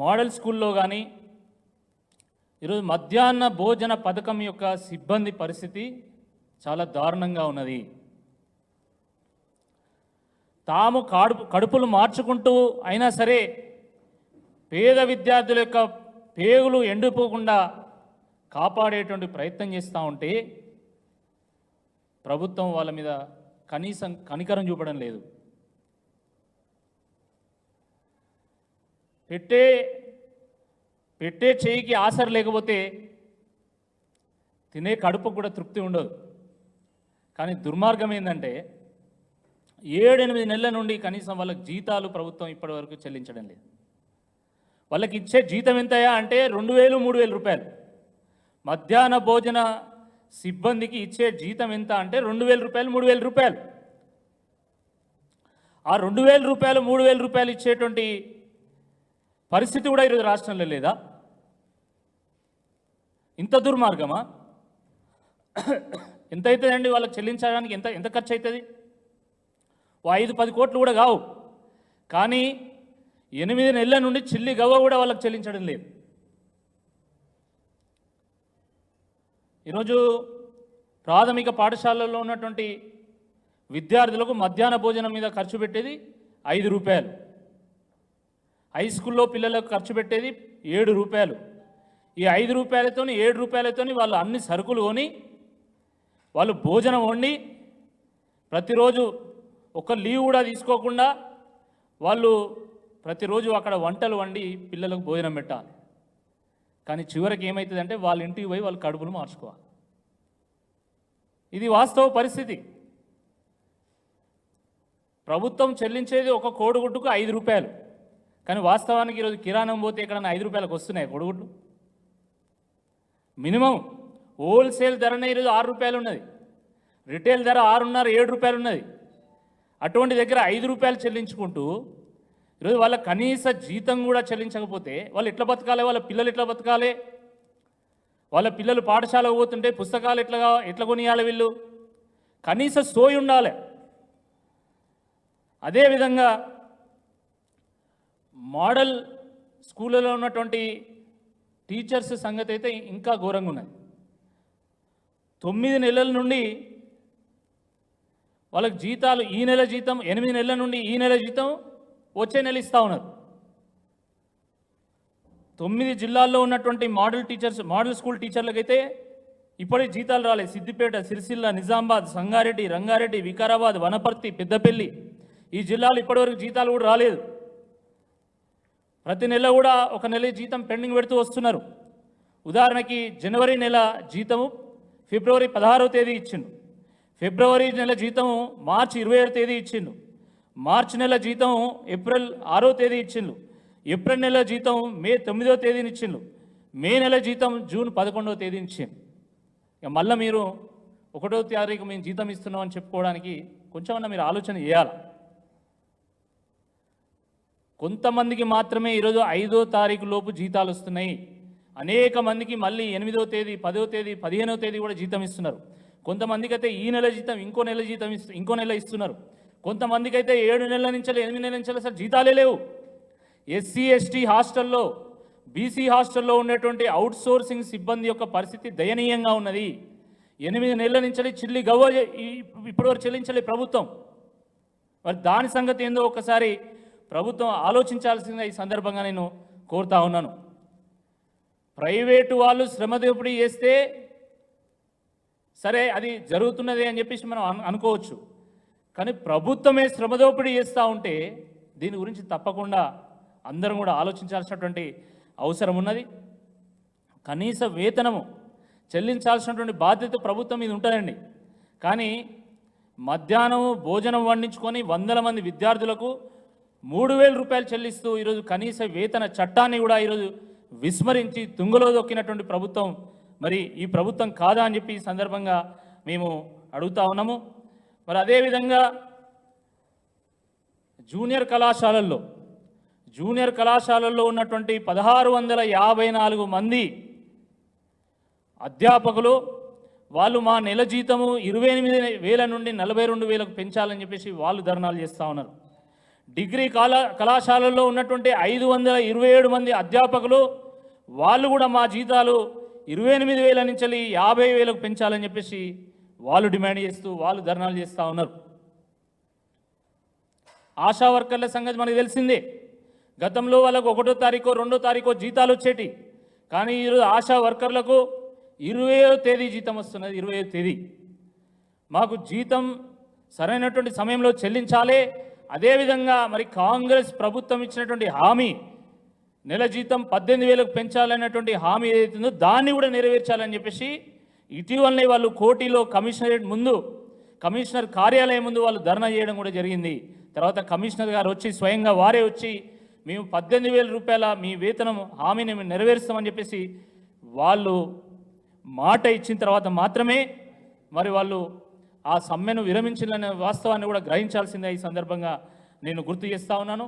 Model స్కూల్లో కానీ ఈరోజు మధ్యాహ్న భోజన పథకం యొక్క సిబ్బంది పరిస్థితి చాలా దారుణంగా ఉన్నది. తాము కడుపు కడుపులు మార్చుకుంటూ అయినా సరే పేద విద్యార్థుల యొక్క పేగులు ఎండిపోకుండా కాపాడేటువంటి ప్రయత్నం చేస్తూ ఉంటే ప్రభుత్వం వాళ్ళ మీద కనీసం కనికరం చూపడం లేదు. పెట్టే పెట్టే చేయికి ఆసర లేకపోతే తినే కడుపుకు కూడా తృప్తి ఉండదు. కానీ దుర్మార్గం ఏంటంటే ఏడెనిమిది నెలల నుండి కనీసం వాళ్ళకి జీతాలు ప్రభుత్వం ఇప్పటివరకు చెల్లించడం లేదు. వాళ్ళకి ఇచ్చే జీతం ఎంతయా అంటే రెండు వేలు మూడు వేల రూపాయలు. మధ్యాహ్న భోజన సిబ్బందికి ఇచ్చే జీతం ఎంత అంటే రెండు వేల రూపాయలు మూడు వేల రూపాయలు. ఆ రెండు వేల రూపాయలు మూడు వేల రూపాయలు ఇచ్చేటువంటి పరిస్థితి కూడా ఈరోజు రాష్ట్రంలో లేదా? ఇంత దుర్మార్గమా? ఎంత అవుతుందండి వాళ్ళకి చెల్లించడానికి ఎంత ఎంత ఖర్చు అవుతుంది ఓ ఐదు పది కోట్లు కూడా కావు. కానీ ఎనిమిది నెలల నుండి చిల్లి గవ్వ కూడా వాళ్ళకి చెల్లించడం లేదు. ఈరోజు ప్రాథమిక పాఠశాలల్లో ఉన్నటువంటి విద్యార్థులకు మధ్యాహ్న భోజనం మీద ఖర్చు పెట్టేది ఐదు రూపాయలు. హై స్కూల్లో పిల్లలకు ఖర్చు పెట్టేది ఏడు రూపాయలు. ఈ ఐదు రూపాయలతోని ఏడు రూపాయలతోని వాళ్ళు అన్ని సరుకులు కొని వాళ్ళు భోజనం వండి ప్రతిరోజు ఒక లీవ్ కూడా తీసుకోకుండా వాళ్ళు ప్రతిరోజు అక్కడ వంటలు వండి పిల్లలకు భోజనం పెట్టాలి. కానీ చివరికి ఏమవుతుందంటే వాళ్ళ ఇంటికి పోయి వాళ్ళు కడుపులు మార్చుకోవాలి. ఇది వాస్తవ పరిస్థితి. ప్రభుత్వం చెల్లించేది ఒక కోడిగుడ్డుకు ఐదు రూపాయలు. కానీ వాస్తవానికి ఈరోజు కిరాణం పోతే ఎక్కడన్నా ఐదు రూపాయలకు వస్తున్నాయి కోడిగుడ్లు మినిమం హోల్సేల్ ధరనే ఈరోజు ఆరు రూపాయలు ఉన్నది. రిటైల్ ధర ఆరున్నర ఏడు రూపాయలు ఉన్నది. అటువంటి దగ్గర ఐదు రూపాయలు చెల్లించుకుంటూ ఈరోజు వాళ్ళ కనీస జీతం కూడా చెల్లించకపోతే వాళ్ళు ఎట్లా బతకాలి? వాళ్ళ పిల్లలు ఎట్లా బతకాలి? వాళ్ళ పిల్లలు పాఠశాలకు పోతుంటే పుస్తకాలు ఎట్లా ఎట్లా కొనియాలి వీళ్ళు? కనీస సోయి ఉండాలి. అదేవిధంగా మోడల్ స్కూళ్ళలో ఉన్నటువంటి టీచర్స్ సంగతి అయితే ఇంకా ఘోరంగా ఉన్నది. తొమ్మిది నెలల నుండి వాళ్ళకి జీతాలు ఈ నెల జీతం ఎనిమిది నెలల నుండి ఈ నెల జీతం వచ్చే నెల ఇస్తూ ఉన్నారు. తొమ్మిది జిల్లాల్లో ఉన్నటువంటి మోడల్ టీచర్స్ మోడల్ స్కూల్ టీచర్లకైతే ఇప్పటికి జీతాలు రాలేదు. సిద్దిపేట సిరిసిల్ల నిజామాబాద్ సంగారెడ్డి రంగారెడ్డి వికారాబాద్ వనపర్తి పెద్దపల్లి ఈ జిల్లాలు ఇప్పటివరకు జీతాలు కూడా రాలేదు. ప్రతి నెల కూడా ఒక నెల జీతం పెండింగ్ పెడుతూ వస్తున్నారు. ఉదాహరణకి జనవరి నెల జీతము ఫిబ్రవరి పదహారవ తేదీ ఇచ్చిండు. ఫిబ్రవరి నెల జీతం మార్చి ఇరవై ఏడు తేదీ ఇచ్చిండు. మార్చి నెల జీతం ఏప్రిల్ ఆరో తేదీ ఇచ్చిండు. ఏప్రిల్ నెల జీతం మే తొమ్మిదో తేదీని ఇచ్చిండు. మే నెల జీతం జూన్ పదకొండవ తేదీని ఇచ్చిండు. ఇక మళ్ళీ మీరు ఒకటో తారీఖు మేము జీతం ఇస్తున్నాం అని చెప్పుకోవడానికి కొంచెమన్నా మీరు ఆలోచన చేయాలి? కొంతమందికి మాత్రమే ఈరోజు ఐదో తారీఖు లోపు జీతాలు వస్తున్నాయి. అనేక మందికి మళ్ళీ ఎనిమిదో తేదీ పదో తేదీ పదిహేనో తేదీ కూడా జీతం ఇస్తున్నారు. కొంతమందికి అయితే ఈ నెల జీతం ఇంకో నెల జీతం ఇస్తు ఇంకో నెల ఇస్తున్నారు. కొంతమందికి అయితే ఏడు నెలల నుంచి ఎనిమిది నెలల నుంచి అసలు జీతాలే లేవు. ఎస్సీ ఎస్టీ హాస్టల్లో బీసీ హాస్టల్లో ఉండేటువంటి అవుట్ సోర్సింగ్ సిబ్బంది యొక్క పరిస్థితి దయనీయంగా ఉన్నది. ఎనిమిది నెలల నుంచి చిల్లి గవ్వ ఇప్పటివరకు చెల్లించలే ప్రభుత్వం. మరి దాని సంగతి ఏందో ఒకసారి ప్రభుత్వం ఆలోచించాల్సిన ఈ సందర్భంగా నేను కోరుతా ఉన్నాను. ప్రైవేటు వాళ్ళు శ్రమ దోపిడీ చేస్తే సరే అది జరుగుతున్నది అని చెప్పేసి మనం అను- అనుకోవచ్చు. కానీ ప్రభుత్వమే శ్రమ దోపిడీ చేస్తూ ఉంటే దీని గురించి తప్పకుండా అందరం కూడా ఆలోచించాల్సినటువంటి అవసరం ఉన్నది. కనీస వేతనము చెల్లించాల్సినటువంటి బాధ్యత ప్రభుత్వం మీద ఉంటుందండి. కానీ మధ్యాహ్నం భోజనం వండించుకొని వందల మంది విద్యార్థులకు మూడు వేల రూపాయలు చెల్లిస్తూ ఈరోజు కనీస వేతన చట్టాన్ని కూడా ఈరోజు విస్మరించి తుంగలో దొక్కినటువంటి ప్రభుత్వం. మరి ఈ ప్రభుత్వం కాదా అని చెప్పి ఈ సందర్భంగా మేము అడుగుతా ఉన్నాము. మరి అదేవిధంగా జూనియర్ కళాశాలల్లో జూనియర్ కళాశాలల్లో ఉన్నటువంటి పదహారు వందల యాభై నాలుగు మంది అధ్యాపకులు వాళ్ళు మా నెల జీతము ఇరవై ఎనిమిది వేల నుండి నలభై రెండు వేలకు పెంచాలని చెప్పేసి వాళ్ళు ధర్నాలు చేస్తూ ఉన్నారు. డిగ్రీ కళా కళాశాలల్లో ఉన్నటువంటి ఐదు వందల ఇరవై ఏడు మంది అధ్యాపకులు వాళ్ళు కూడా మా జీతాలు ఇరవై ఎనిమిది వేల నుంచి యాభై వేలకు పెంచాలని చెప్పేసి వాళ్ళు డిమాండ్ చేస్తూ వాళ్ళు ధర్నాలు చేస్తూ ఉన్నారు. ఆశా వర్కర్ల సంగతి మనకు తెలిసిందే. గతంలో వాళ్ళకు ఒకటో తారీఖు రెండో తారీఖు జీతాలు వచ్చేటి. కానీ ఈరోజు ఆశా వర్కర్లకు ఇరవయో తేదీ జీతం వస్తున్నది ఇరవయో తేదీ. మాకు జీతం సరైనటువంటి సమయంలో చెల్లించాలి అదేవిధంగా మరి కాంగ్రెస్ ప్రభుత్వం ఇచ్చినటువంటి హామీ నెల జీతం పద్దెనిమిది వేలకు పెంచాలన్నటువంటి హామీ ఏదైతుందో దాన్ని కూడా నెరవేర్చాలని చెప్పేసి ఇటీవలనే వాళ్ళు కోటిలో కమిషనరేట్ ముందు కమిషనర్ కార్యాలయం ముందు వాళ్ళు ధర్నా చేయడం కూడా జరిగింది. తర్వాత కమిషనర్ గారు వచ్చి స్వయంగా వారే వచ్చి మేము పద్దెనిమిది వేల రూపాయల మీ వేతనం హామీని మేము నెరవేరుస్తామని చెప్పేసి వాళ్ళు మాట ఇచ్చిన తర్వాత మాత్రమే మరి వాళ్ళు ఆ సమ్మెను విరమించాలనే వాస్తవాన్ని కూడా గ్రహించాల్సిందే ఈ సందర్భంగా నేను గుర్తు చేస్తా ఉన్నాను.